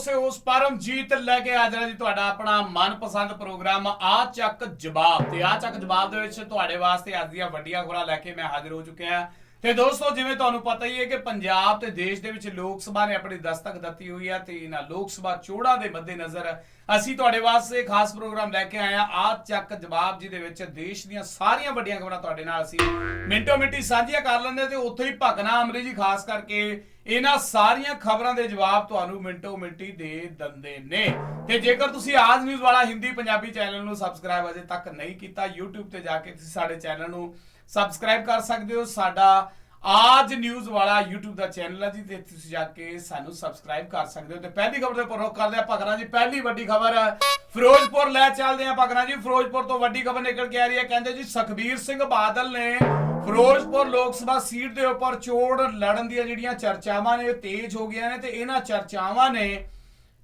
ਸੇ ਉਸ ਪਰਮਜੀਤ ਲੈ ਕੇ ਹਾਜ਼ਰ ਹਾਂ ਜੀ ਤੁਹਾਡਾ ਆਪਣਾ ਮਨਪਸੰਦ ਪ੍ਰੋਗਰਾਮ, ਆ ਚੱਕ ਜਵਾਬ ਤੇ ਆ ਚੱਕ ਜਵਾਬ ਦੇ ਵਿੱਚ ਤੁਹਾਡੇ ਵਾਸਤੇ ਅੱਜ ਦੀਆਂ ਵੱਡੀਆਂ ਖਬਰਾਂ ਲੈ ਕੇ ਮੈਂ ਹਾਜ਼ਰ ਹੋ ਚੁੱਕਿਆ। ਹਾਂ ਤੇ ਦੋਸਤੋ, ਜਿਵੇਂ ਤੁਹਾਨੂੰ ਪਤਾ ਹੀ ਹੈ ਕਿ ਪੰਜਾਬ ਤੇ ਦੇਸ਼ ਦੇ ਵਿੱਚ ਲੋਕ ਸਭਾ ਨੇ ਆਪਣੀ ਦਸਤਕ ਦਿੱਤੀ ਹੋਈ ਹੈ ਤੇ ਇਹਨਾਂ ਲੋਕ ਸਭਾ ਚੋਣਾਂ ਦੇ ਮੱਦੇਨਜ਼ਰ ਅਸੀਂ ਤੁਹਾਡੇ ਵਾਸਤੇ ਖਾਸ ਪ੍ਰੋਗਰਾਮ ਲੈ ਕੇ ਆਏ ਹਾਂ। ਆ ਚੱਕ ਜਵਾਬ ਜਿਹਦੇ ਵਿੱਚ ਦੇਸ਼ ਦੀਆਂ ਸਾਰੀਆਂ ਵੱਡੀਆਂ ਖਬਰਾਂ ਤੁਹਾਡੇ ਨਾਲ ਅਸੀਂ ਮਿੰਟੋ ਮਿੰਟੀ ਸਾਂਝੀਆਂ ਕਰ ਲੈਂਦੇ ਤੇ ਉੱਥੇ ਹੀ ਭਗਨਾ ਅਮਰੀ ਜੀ, ਖਾਸ ਕਰਕੇ ਇਹਨਾਂ ਸਾਰੀਆਂ ਖਬਰਾਂ ਦੇ ਜਵਾਬ ਤੁਹਾਨੂੰ ਮਿੰਟੋ ਮਿੰਟੀ ਦੇ ਦਿੰਦੇ ਨੇ। ਤੇ ਜੇਕਰ ਤੁਸੀਂ ਆਜ ਨਿਊਜ਼ ਵਾਲਾ ਹਿੰਦੀ ਪੰਜਾਬੀ ਚੈਨਲ ਨੂੰ ਸਬਸਕ੍ਰਾਈਬ ਅਜੇ ਤੱਕ ਨਹੀਂ ਕੀਤਾ, YouTube ਤੇ ਜਾ ਕੇ ਤੁਸੀਂ ਸਾਡੇ ਚੈਨਲ ਨੂੰ ਸਬਸਕ੍ਰਾਈਬ ਕਰ ਸਕਦੇ ਹੋ ਸਾਡਾ ਆਜ ਨਿਊਜ਼ ਵਾਲਾ YouTube ਦਾ ਚੈਨਲ ਹੈ ਜੀ, ਤੇ ਤੁਸੀਂ ਜਾ ਕੇ ਸਾਨੂੰ ਸਬਸਕ੍ਰਾਈਬ ਕਰ ਸਕਦੇ ਹੋ। ਤੇ ਪਹਿਲੀ ਖਬਰ ਦੇ ਉੱਪਰ ਰੁਕ ਕਰਦੇ ਆ ਭਗਨਾ ਜੀ, ਪਹਿਲੀ ਵੱਡੀ ਖਬਰ ਫਿਰੋਜ਼ਪੁਰ ਲੈ ਚੱਲਦੇ ਆ ਭਗਨਾ ਜੀ, ਫਿਰੋਜ਼ਪੁਰ ਤੋਂ ਵੱਡੀ ਖਬਰ ਨਿਕਲ ਕੇ ਆ ਰਹੀ ਹੈ। ਕਹਿੰਦੇ ਜੀ ਸੁਖਬੀਰ ਸਿੰਘ ਬਾਦਲ ਨੇ ਫਿਰੋਜ਼ਪੁਰ ਲੋਕ ਸਭਾ ਸੀਟ ਦੇ ਉੱਪਰ ਚੋਣ ਲੜਨ ਦੀਆਂ ਜਿਹੜੀਆਂ ਚਰਚਾਵਾਂ ਨੇ, ਉਹ ਤੇਜ਼ ਹੋ ਗਈਆਂ ਨੇ, ਤੇ ਇਹਨਾਂ ਚਰਚਾਵਾਂ ਨੇ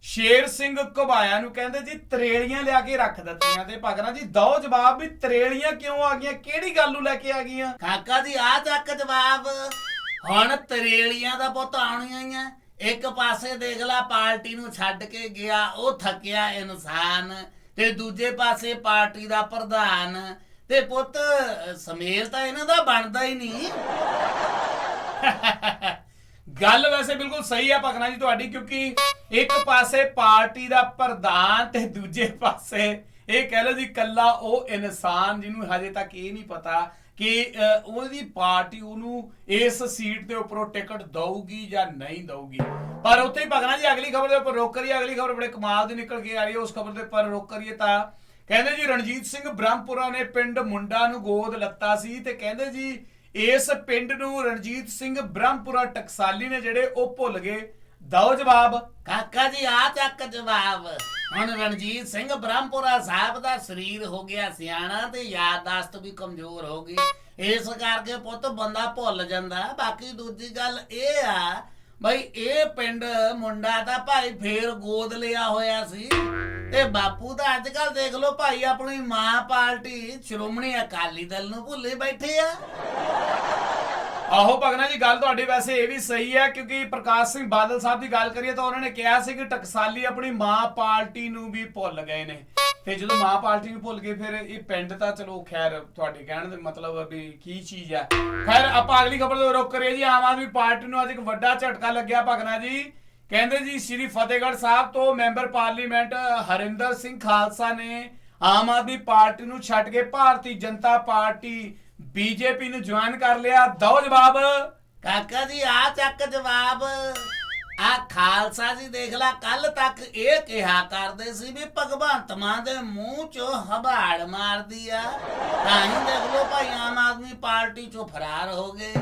ਸ਼ੇਰ ਸਿੰਘ ਘੁਬਾਇਆ ਨੂੰ ਕਹਿੰਦੇ ਜੀ ਤਰੇਲੀਆਂ ਲਿਆ ਕੇ ਰੱਖ ਦਿੱਤੀਆਂ ਤੇ ਭਗਨਾ ਜੀ ਦੋ ਜਵਾਬ ਵੀ ਤਰੇਲੀਆਂ ਕਿਉਂ ਆ ਗਈਆਂ? ਕਿਹੜੀ ਗੱਲ ਨੂੰ ਲੈ ਕੇ ਆ ਗਈਆਂ? ਕਾਕਾ ਜੀ ਆ ਚੱਕ ਜਵਾਬ। ਹੁਣ ਤਰੇਲੀਆਂ ਦਾ ਪੁੱਤ ਆਉਣੀਆਂ ਹੀ ਆ। ਇੱਕ ਪਾਸੇ ਦੇਖ ਲੈ, ਪਾਰਟੀ ਨੂੰ ਛੱਡ ਕੇ ਗਿਆ, ਉਹ ਥੱਕਿਆ ਇਨਸਾਨ। ਤੇ ਦੂਜੇ ਪਾਸੇ ਪਾਰਟੀ ਦਾ ਪ੍ਰਧਾਨ। ਤੇ ਪੁੱਤ, ਸਮੇਲ ਤਾਂ ਇਹਨਾਂ ਦਾ ਬਣਦਾ ਹੀ ਨਹੀਂ। ਗੱਲ ਵੈਸੇ ਬਿਲਕੁਲ ਸਹੀ ਹੈ ਭਗਨਾ ਜੀ ਤੁਹਾਡੀ, ਕਿਉਂਕਿ ਇੱਕ ਪਾਸੇ ਪਾਰਟੀ ਦਾ ਪ੍ਰਧਾਨ ਤੇ ਦੂਜੇ ਪਾਸੇ ਇਹ ਕਹਿ ਲਓ ਜੀ ਕੱਲਾ ਉਹ ਇਨਸਾਨ ਜਿਹਨੂੰ ਹਜੇ ਤੱਕ ਇਹ ਨਹੀਂ ਪਤਾ ਕਿ ਉਹਦੀ ਪਾਰਟੀ ਉਹਨੂੰ ਇਸ ਸੀਟ ਦੇ ਉੱਪਰੋਂ ਟਿਕਟ ਦਊਗੀ ਜਾਂ ਨਹੀਂ ਦਊਗੀ। ਪਰ ਉੱਥੇ ਹੀ ਭਗਨਾ ਜੀ ਅਗਲੀ ਖਬਰ ਦੇ ਉੱਪਰ ਰੋਕ ਕਰੀਏ, ਅਗਲੀ ਖਬਰ ਬੜੇ ਕਮਾਲ ਦੀ ਨਿਕਲ ਕੇ ਆ ਰਹੀ ਹੈ, ਉਸ ਖਬਰ ਦੇ ਉੱਪਰ ਰੋਕ ਕਰੀਏ ਤਾਂ ਕਹਿੰਦੇ ਜੀ ਰਣਜੀਤ ਸਿੰਘ ਬ੍ਰਹਮਪੁਰਾ ਨੇ ਪਿੰਡ ਮੁੰਡਾ ਨੂੰ ਗੋਦ ਲੱਤਾ ਸੀ ਤੇ ਕਹਿੰਦੇ ਜੀ ਇਸ ਪਿੰਡ ਨੂੰ ਰਣਜੀਤ ਸਿੰਘ ਬ੍ਰਹਮਪੁਰਾ ਟਕਸਾਲੀ ਨੇ ਜਿਹੜੇ ਉਹ ਭੁੱਲ ਗਏ। ਦਓ ਜਵਾਬ। ਕਾਕਾ ਜੀ, ਆ ਚੱਕ ਜਵਾਬ। ਹੁਣ ਰਣਜੀਤ ਸਿੰਘ ਬ੍ਰਹਮਪੁਰਾ ਸਾਹਿਬ ਦਾ ਸਰੀਰ ਹੋ ਗਿਆ ਸਿਆਣਾ ਤੇ ਯਾਦਦਾਸ਼ਤ ਵੀ ਕਮਜ਼ੋਰ ਹੋ ਗਈ। ਇਸ ਕਰਕੇ ਪੁੱਤ ਬੰਦਾ ਭੁੱਲ ਜਾਂਦਾ। ਬਾਕੀ ਦੂਜੀ ਗੱਲ ਇਹ ਆ ਬਈ ਇਹ ਪਿੰਡ ਮੁੰਡਾ ਤਾਂ ਭਾਈ ਫੇਰ ਗੋਦ ਲਿਆ ਹੋਇਆ ਸੀ। ਤੇ ਬਾਪੂ ਦਾ ਅੱਜ ਕੱਲ ਦੇਖ ਲਓ ਭਾਈ ਆਪਣੀ ਮਾਂ ਪਾਰਟੀ ਸ਼੍ਰੋਮਣੀ ਅਕਾਲੀ ਦਲ ਨੂੰ ਭੁੱਲੇ ਬੈਠੇ ਆ। ਆਹੋ ਭਗਨਾ ਜੀ, ਗੱਲ ਤੁਹਾਡੀ ਵੈਸੇ ਇਹ ਵੀ ਸਹੀ ਹੈ, ਕਿਉਂਕਿ ਪ੍ਰਕਾਸ਼ ਸਿੰਘ ਬਾਦਲ ਸਾਹਿਬ ਦੀ ਗੱਲ ਕਰੀਏ ਤਾਂ ਉਹਨਾਂ ਨੇ ਕਿਹਾ ਸੀ ਕਿ ਟਕਸਾਲੀ ਆਪਣੀ ਮਾਂ ਪਾਰਟੀ ਨੂੰ ਵੀ ਭੁੱਲ ਗਏ ਨੇ। ਤੇ ਜਦੋਂ ਮਾਂ ਪਾਰਟੀ ਨੂੰ ਭੁੱਲ ਗਏ, ਫਿਰ ਇਹ ਪਿੰਡ ਤਾਂ ਚਲੋ ਖੈਰ ਤੁਹਾਡੇ ਕਹਿਣ ਦੇ ਮਤਲਬ ਵੀ ਕੀ ਚੀਜ਼ ਹੈ ਖੈਰ, ਆਪਾਂ ਅਗਲੀ ਖਬਰ ਤੋਂ ਰੁਕ ਕਰੀਏ ਜੀ। ਆਮ ਆਦਮੀ ਪਾਰਟੀ ਨੂੰ ਅੱਜ ਇੱਕ ਵੱਡਾ ਝਟਕਾ ਲੱਗਿਆ ਭਗਨਾ ਜੀ। ਕਹਿੰਦੇ ਜੀ, ਸ੍ਰੀ ਫਤਿਹਗੜ੍ਹ ਸਾਹਿਬ ਤੋਂ ਮੈਂਬਰ ਪਾਰਲੀਮੈਂਟ ਹਰਿੰਦਰ ਸਿੰਘ ਖਾਲਸਾ ਨੇ ਆਮ ਆਦਮੀ ਪਾਰਟੀ ਨੂੰ ਛੱਡ ਕੇ ਭਾਰਤੀ ਜਨਤਾ ਪਾਰਟੀ ਬੀਜੇਪੀ ਨੂੰ ਜੁਆਇਨ ਕਰ ਲਿਆ। ਦੋ ਜਵਾਬ। ਕਾਕਾ ਜੀ ਆ ਚੱਕ ਜਵਾਬ। ਆ ਖਾਲਸਾ ਜੀ ਦੇਖ ਲਾ, ਕੱਲ ਤੱਕ ਇਹ ਕਿਹਾ ਕਰਦੇ ਸੀ ਵੀ ਭਗਵੰਤ ਮਾਨ ਦੇ ਮੂੰਹ ਚੋਂ ਹਬਾੜ ਮਾਰਦੀ ਆ। ਤਾਂ ਹੀ ਦੇਖ ਲੋ ਭਾਈ ਆਮ ਆਦਮੀ ਪਾਰਟੀ ਚੋਂ ਫਰਾਰ ਹੋ ਗਏ।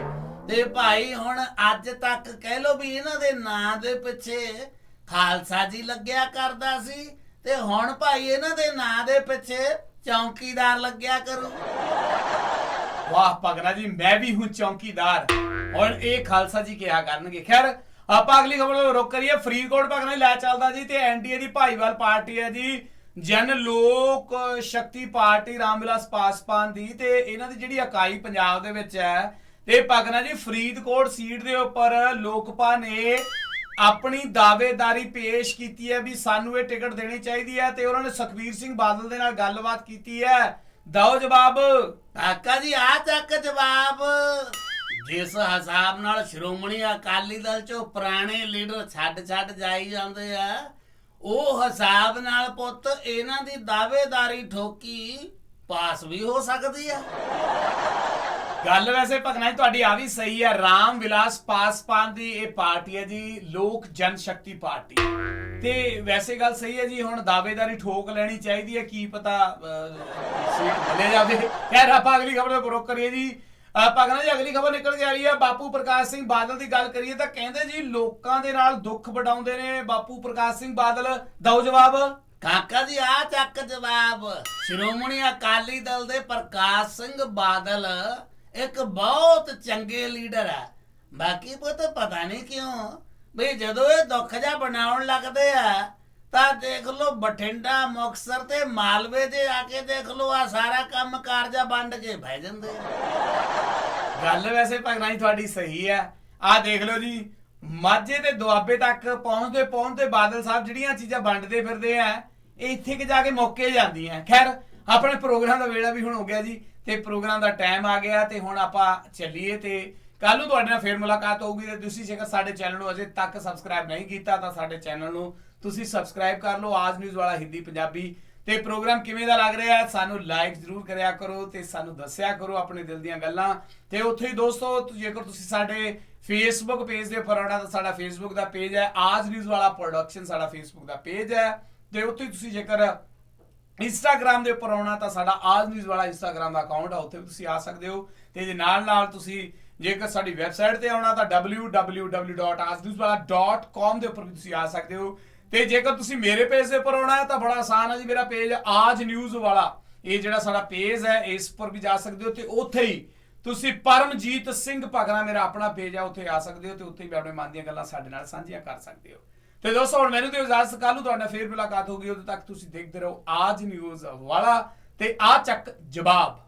ਤੇ ਭਾਈ ਹੁਣ ਅੱਜ ਤੱਕ ਕਹਿ ਲੋ ਵੀ ਇਹਨਾਂ ਦੇ ਨਾਂ ਦੇ ਪਿੱਛੇ ਖਾਲਸਾ ਜੀ ਲੱਗਿਆ ਕਰਦਾ ਸੀ। ਤੇ ਹੁਣ ਭਾਈ ਇਹਨਾਂ ਦੇ ਨਾਂ ਦੇ ਪਿੱਛੇ ਚੌਕੀਦਾਰ ਲੱਗਿਆ ਕਰੂ। ਵਾਹ ਭਗਨਾ ਜੀ, ਮੈਂ ਵੀ ਹੂੰ ਚੌਕੀਦਾਰ। ਹੁਣ ਇਹ ਖਾਲਸਾ ਜੀ ਕਿਹਾ ਕਰਨਗੇ। ਖੈਰ ਆਪਾਂ ਅਗਲੀ ਖਬਰ ਨੂੰ ਰੁਕ ਕਰੀਏ। ਫਰੀਦਕੋਟ ਭਗਨਾ ਲੈ ਚੱਲਦਾ ਜੀ ਤੇ ਐਨਡੀਏ ਦੀ ਭਾਈਵਾਲ ਪਾਰਟੀ ਹੈ ਜੀ। ਜਨ ਲੋਕ ਸ਼ਕਤੀ ਪਾਰਟੀ ਰਾਮਵਿਲਾਸ ਪਾਸਵਾਨ ਦੀ ਤੇ ਇਹਨਾਂ ਦੀ ਜਿਹੜੀ ਇਕਾਈ ਪੰਜਾਬ ਦੇ ਵਿੱਚ ਹੈ। ਤੇ ਭਗਨਾ ਜੀ ਫਰੀਦਕੋਟ ਸੀਟ ਦੇ ਉੱਪਰ ਲੋਕਪਾ ਨੇ ਆਪਣੀ ਦਾਅਵੇਦਾਰੀ ਪੇਸ਼ ਕੀਤੀ ਹੈ ਵੀ ਸਾਨੂੰ ਇਹ ਟਿਕਟ ਦੇਣੀ ਚਾਹੀਦੀ ਹੈ ਤੇ ਉਹਨਾਂ ਨੇ ਸੁਖਬੀਰ ਸਿੰਘ ਬਾਦਲ ਦੇ ਨਾਲ ਗੱਲਬਾਤ ਕੀਤੀ ਹੈ। ਦਓ ਜਵਾਬ। ਕਾਕਾ ਜੀ, ਆ ਚੱਕ ਜਵਾਬ। ਜਿਸ ਹਿਸਾਬ ਨਾਲ ਸ਼੍ਰੋਮਣੀ ਅਕਾਲੀ ਦਲ ਚੋਂ ਪੁਰਾਣੇ ਲੀਡਰ ਛੱਡ ਛੱਡ ਜਾਈ ਜਾਂਦੇ ਆ ਉਹ ਹਿਸਾਬ ਨਾਲ ਪੁੱਤ ਇਹਨਾਂ ਦੀ ਦਾਅਵੇਦਾਰੀ ਠੋਕੀ ਪਾਸ ਵੀ ਹੋ ਸਕਦੀ ਆ। ਗੱਲ ਵੈਸੇ ਭਗਨਾ ਜੀ ਤੁਹਾਡੀ ਆ ਵੀ ਸਹੀ ਹੈ ਰਾਮ ਵਿਲਾਸ ਪਾਸਵਾਨ ਦੀ ਇਹ ਪਾਰਟੀ ਹੈ ਜੀ ਲੋਕ ਜਨ ਸ਼ਕਤੀ ਪਾਰਟੀ। ਤੇ ਵੈਸੇ ਗੱਲ ਸਹੀ ਹੈ ਜੀ ਹੁਣ ਦਾਅਵੇਦਾਰੀ ਠੋਕ ਲੈਣੀ ਚਾਹੀਦੀ ਹੈ ਕੀ ਪਤਾ ਅਹ, ਸੀਟ ਮਿਲੇ ਜਾਵੇ। ਖੈਰ ਆਪਾਂ ਅਗਲੀ ਖਬਰ ਤੇ ਰੁਕ ਕਰੀਏ ਜੀ। ਅਹ, ਭਗਨਾ ਜੀ ਅਗਲੀ ਖਬਰ ਨਿਕਲ ਕੇ ਆ ਰਹੀ ਹੈ ਬਾਪੂ ਪ੍ਰਕਾਸ਼ ਸਿੰਘ ਬਾਦਲ ਦੀ ਗੱਲ ਕਰੀਏ ਤਾਂ ਕਹਿੰਦੇ ਜੀ ਲੋਕਾਂ ਦੇ ਨਾਲ ਦੁੱਖ ਵਡਾਉਂਦੇ ਨੇ ਬਾਪੂ ਪ੍ਰਕਾਸ਼ ਸਿੰਘ ਬਾਦਲ। ਦਓ ਜਵਾਬ। ਕਾਕਾ ਜੀ ਆ ਚੱਕ ਜਵਾਬ। ਸ਼੍ਰੋਮਣੀ ਅਕਾਲੀ ਦਲ ਦੇ ਪ੍ਰਕਾਸ਼ ਸਿੰਘ ਬਾਦਲ ਇੱਕ ਬਹੁਤ ਚੰਗੇ ਲੀਡਰ ਆ ਬਾਕੀ ਪੁੱਤ ਪਤਾ ਨਹੀਂ ਕਿਉਂ ਵੀ ਜਦੋਂ ਇਹ ਦੁੱਖ ਜਾ ਬਣਾਉਣ ਲੱਗਦੇ ਆ ਤਾਂ ਦੇਖ ਲਓ, ਬਠਿੰਡਾ, ਮੁਕਤਸਰ ਤੇ ਮਾਲਵੇ ਦੇ ਆ ਕੇ ਦੇਖ ਲਓ ਆ ਸਾਰਾ ਕੰਮ ਕਾਰਜਾ ਵੰਡ ਕੇ ਬਹਿ ਜਾਂਦੇ ਆ। ਗੱਲ ਵੈਸੇ ਭਗਨਾ ਤੁਹਾਡੀ ਸਹੀ ਹੈ ਆਹ ਦੇਖ ਲਓ ਜੀ, ਮਾਝੇ ਤੇ ਦੁਆਬੇ ਤੱਕ ਪਹੁੰਚਦੇ ਪਹੁੰਚਦੇ ਬਾਦਲ ਸਾਹਿਬ ਜਿਹੜੀਆਂ ਚੀਜ਼ਾਂ ਵੰਡਦੇ ਫਿਰਦੇ ਆ, ਇਹ ਇੱਥੇ ਕਿ ਜਾ ਕੇ ਮੌਕੇ ਜਾਂਦੀਆਂ। ਖੈਰ, ਆਪਣੇ ਪ੍ਰੋਗਰਾਮ ਦਾ ਵੇਲਾ ਵੀ ਹੁਣ ਹੋ ਗਿਆ ਜੀ, ਤੇ ਪ੍ਰੋਗਰਾਮ ਦਾ ਟਾਈਮ ਆ ਗਿਆ ਤੇ ਹੁਣ ਆਪਾਂ ਚੱਲੀਏ ਤੇ ਕੱਲ ਨੂੰ ਤੁਹਾਡੇ ਨਾਲ ਫੇਰ ਮੁਲਾਕਾਤ ਹੋਊਗੀ ਤੇ ਤੁਸੀਂ ਜੇਕਰ ਸਾਡੇ ਚੈਨਲ ਨੂੰ ਅਜੇ ਤੱਕ ਸਬਸਕ੍ਰਾਈਬ ਨਹੀਂ ਕੀਤਾ ਤਾਂ ਸਾਡੇ ਚੈਨਲ ਨੂੰ ਤੁਸੀਂ ਸਬਸਕ੍ਰਾਈਬ ਕਰ ਲਓ ਆਜ ਨਿਊਜ਼ ਵਾਲਾ ਹਿੰਦੀ ਪੰਜਾਬੀ। ਤੇ ਪ੍ਰੋਗਰਾਮ ਕਿਵੇਂ ਦਾ ਲੱਗ ਰਿਹਾ ਸਾਨੂੰ ਲਾਈਕ ਜ਼ਰੂਰ ਕਰਿਆ ਕਰੋ ਤੇ ਸਾਨੂੰ ਦੱਸਿਆ ਕਰੋ ਆਪਣੇ ਦਿਲ ਦੀਆਂ ਗੱਲਾਂ। ਤੇ ਉੱਥੇ ਹੀ ਦੋਸਤੋ ਜੇਕਰ ਤੁਸੀਂ ਸਾਡੇ ਫੇਸਬੁੱਕ ਪੇਜ ਦੇ ਉੱਪਰ ਆਉਣਾ ਤਾਂ ਸਾਡਾ ਫੇਸਬੁੱਕ ਦਾ ਪੇਜ ਹੈ। ਆਜ ਨਿਊਜ਼ ਵਾਲਾ ਪ੍ਰੋਡਕਸ਼ਨ ਸਾਡਾ ਫੇਸਬੁੱਕ ਦਾ ਪੇਜ ਹੈ। ਤੇ ਉੱਥੇ ਤੁਸੀਂ ਜੇਕਰ ਇੰਸਟਾਗ੍ਰam ਦੇ ਉੱਪਰ ਆਉਣਾ ਤਾਂ ਸਾਡਾ ਆਜ ਨਿਊਜ਼ ਵਾਲਾ ਇੰਸਟਾਗ੍ਰam ਦਾ ਅਕਾਊਂਟ ਆ, ਉੱਥੇ ਵੀ ਤੁਸੀਂ ਆ ਸਕਦੇ ਹੋ। ਤੇ ਇਹਦੇ ਨਾਲ ਨਾਲ ਤੁਸੀਂ ਜੇਕਰ ਸਾਡੀ ਵੈਬਸਾਈਟ ਤੇ ਆਉਣਾ ਤਾਂ www.aajnewswala.com ਦੇ ਉੱਪਰ ਵੀ ਤੁਸੀਂ ਆ ਸਕਦੇ ਹੋ। ਤੇ ਜੇਕਰ ਤੁਸੀਂ ਮੇਰੇ ਪੇਜ ਦੇ ਉੱਪਰ ਆਉਣਾ ਹੈ ਤਾਂ ਬੜਾ ਆਸਾਨ ਹੈ ਜੀ, ਮੇਰਾ ਪੇਜ ਆਜ ਨਿਊਜ਼ ਵਾਲਾ। ਇਹ ਜਿਹੜਾ ਸਾਡਾ ਪੇਜ ਹੈ, ਇਸ ਪਰ ਵੀ ਜਾ ਸਕਦੇ ਹੋ ਤੇ ਉੱਥੇ ਹੀ ਤੁਸੀਂ ਪਰਮਜੀਤ ਸਿੰਘ ਭਗਣਾ ਮੇਰਾ ਆਪਣਾ ਪੇਜ ਹੈ, ਉੱਥੇ ਆ ਸਕਦੇ ਹੋ ਤੇ ਉੱਥੇ ਵੀ ਆਪਣੇ ਮਨ ਦੀਆਂ ਗੱਲਾਂ ਸਾਡੇ ਨਾਲ ਸਾਂਝੀਆਂ ਕਰ ਸਕਦੇ ਹੋ। ਤੇ ਦੋਸਤੋ, ਹੁਣ ਮੈਨੂੰ ਤੇ ਇਜਾਜ਼ਤ ਕੱਲ ਨੂੰ ਤੁਹਾਡਾ ਫੇਰ ਮੁਲਾਕਾਤ ਹੋਗੀ ਉਦੋਂ ਤੱਕ ਤੁਸੀਂ ਦੇਖਦੇ ਰਹੋ ਆਜ ਨਿਊਜ਼ ਵਾਲਾ ਤੇ ਆ ਚੱਕ ਜਵਾਬ।